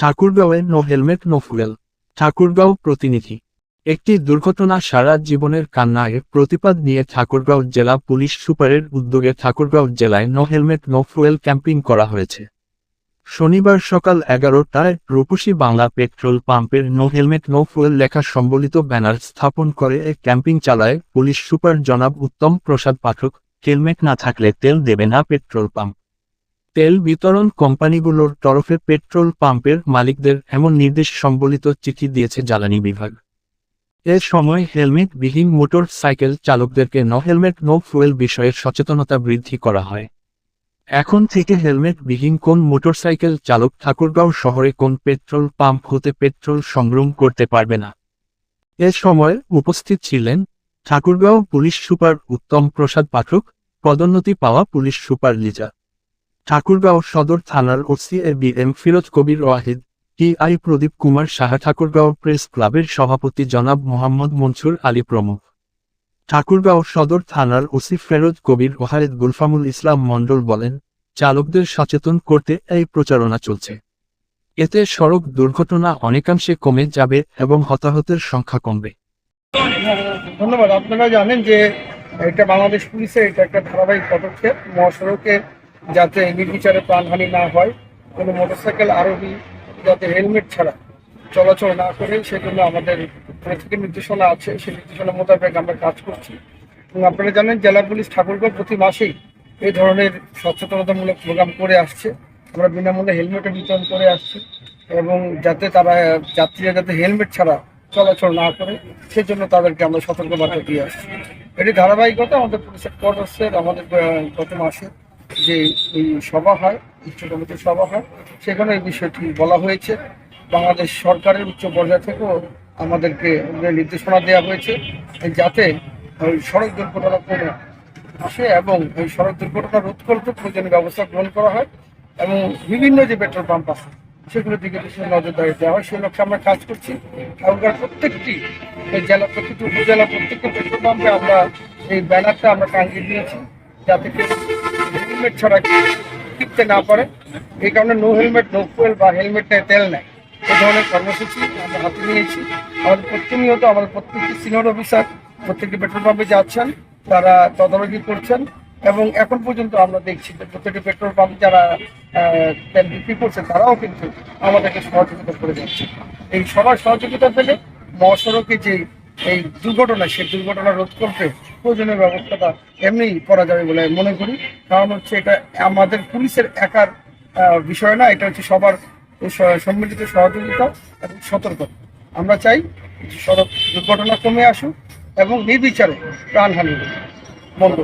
ঠাকুরগাঁওয়ে no helmet, no fuel. Thakurgaon প্রতিনিধি। একটি দুর্ঘটনা সারা জীবনের কান্নায় প্রতিবাদ নিয়ে ঠাকুরগাঁও জেলা পুলিশ সুপারের উদ্যোগে ঠাকুরগাঁও জেলায় no helmet, no fuel camping করা হয়েছে। শনিবার সকাল এগারোটায় রূপসী বাংলা পেট্রোল পাম্পের নো হেলমেট, নো ফুয়েল লেখা সম্বলিত ব্যানার স্থাপন করে ক্যাম্পিং চালায় পুলিশ সুপার জনাব উত্তম প্রসাদ পাঠক। হেলমেট না থাকলে তেল দেবে না পেট্রোল পাম্প। তেল বিতরণ কোম্পানিগুলোর তরফে পেট্রোল পাম্পের মালিকদের এমন নির্দেশ সম্বলিত চিঠি দিয়েছে জ্বালানি বিভাগ। এ সময় হেলমেট বিহীন মোটর সাইকেল চালকদেরকে নো হেলমেট, নো ফুয়েল বিষয়ে সচেতনতা বৃদ্ধি করা হয়। এখন থেকে হেলমেট বিহীন কোন মোটরসাইকেল চালক ঠাকুরগাঁও শহরে কোন পেট্রোল পাম্প হতে পেট্রোল সংগ্রহ করতে পারবে না। এ সময় উপস্থিত ছিলেন ঠাকুরগাঁও পুলিশ সুপার উত্তম প্রসাদ পাঠক, পদোন্নতি পাওয়া পুলিশ সুপার লিজা। ঠাকুরগাঁও সদর থানার OC A B M Firoz Kabir Wahid, T I Pradip Kumar Saha Thakurgaon press ক্লাবের সভাপতি জনাব মোহাম্মদ মনসুর আলী প্রমুখ। ঠাকুরগাঁও সদর থানার ওসি ফেরোজ কবির ওয়াহিদ গুলফামুল ইসলাম মণ্ডল বলেন, চালকদের সচেতন করতে এই প্রচারণা চলছে। এতে সড়ক দুর্ঘটনা অনেকাংশে কমে যাবে এবং হতাহতের সংখ্যা কমবে। ধন্যবাদ। আপনারা জানেন যে এটা বাংলাদেশ পুলিশের এটা একটা ধারাবাহিক পদক্ষেপ। মহাসড়কে যাতে নির্বিচারে প্রাণহানি না হয়, কোনো মোটরসাইকেল, আরোহী যাতে হেলমেট ছাড়া চলাচল না করে, সেজন্য আমাদের থেকে নির্দেশনা আছে। সেই নির্দেশনা মোতাবেক আমরা কাজ করছি। এবং আপনারা জানেন, জেলা পুলিশ ঠাকুরগাঁও প্রতি মাসেই এই ধরনের সচেতনতামূলক প্রোগ্রাম করে আসছে। আমরা বিনামূল্যে হেলমেটও বিতরণ করে আসছি। এবং যাতে তারা, যাত্রীরা যাতে হেলমেট ছাড়া চলাচল না করে, সেজন্য তাদেরকে আমরা সতর্কবার্তা দিয়ে আসছি। এটি ধারাবাহিকতা, আমাদের পুলিশের কোর্টের আমাদের গত মাসে যে এই সভা হয়, উচ্চ কমিটির সভা হয়, সেখানে এই বিষয়টি বলা হয়েছে। বাংলাদেশ সরকারের উচ্চ পর্যায় থেকেও আমাদেরকে নির্দেশনা দেওয়া হয়েছে যাতে ওই সড়ক দুর্ঘটনা কমে আসে এবং এই সড়ক দুর্ঘটনা রোধ করতে প্রয়োজনীয় ব্যবস্থা গ্রহণ করা হয় এবং বিভিন্ন যে পেট্রোল পাম্প আছে, সেগুলোর দিকে বিশেষ নজরদারি দেওয়া হয়। সেই লক্ষ্যে আমরা কাজ করছি। ঠাকুরগাঁর প্রত্যেকটি এই জেলা প্রত্যেকটি উপজেলা, প্রত্যেকটি পেট্রোল পাম্পে আমরা এই ব্যানারটা আমরা টাঙ্গিয়ে দিয়েছি যাতে হেলমেট ছাড়া টিকতে না পারে। এই কারণে নো হেলমেট নো ফুয়েল বা হেলমেট তেল নেয় এই ধরনের কর্মসূচি আমরা হাতে নিয়েছি। আমাদের প্রতিনিয়ত, আমাদের প্রত্যেকটি সিনিয়র অফিসার প্রত্যেকটি পেট্রোল পাম্পে যাচ্ছেন, তারা তদারকি করছেন এবং এখন পর্যন্ত আমরা দেখছি যে প্রত্যেকটি পেট্রোল পাম্প যারা তেল বিক্রি করছে, তারাও কিন্তু আমাদেরকে সহযোগিতা করে যাচ্ছে। এই সবার সহযোগিতা পেলে মহাসড়কে যে এই দুর্ঘটনা, সেই দুর্ঘটনা রোধ করতে প্রয়োজনীয় ব্যবস্থাটা এমনি করা যাবে বলে মনে করি। কারণ হচ্ছে এটা আমাদের পুলিশের একার বিষয় না, এটা হচ্ছে সবার সম্মিলিত সহযোগিতা এবং সতর্কতা আমরা চাই সড়ক দুর্ঘটনা কমে আসুক এবং নির্বিচারে প্রাণহানি। বন্ধ।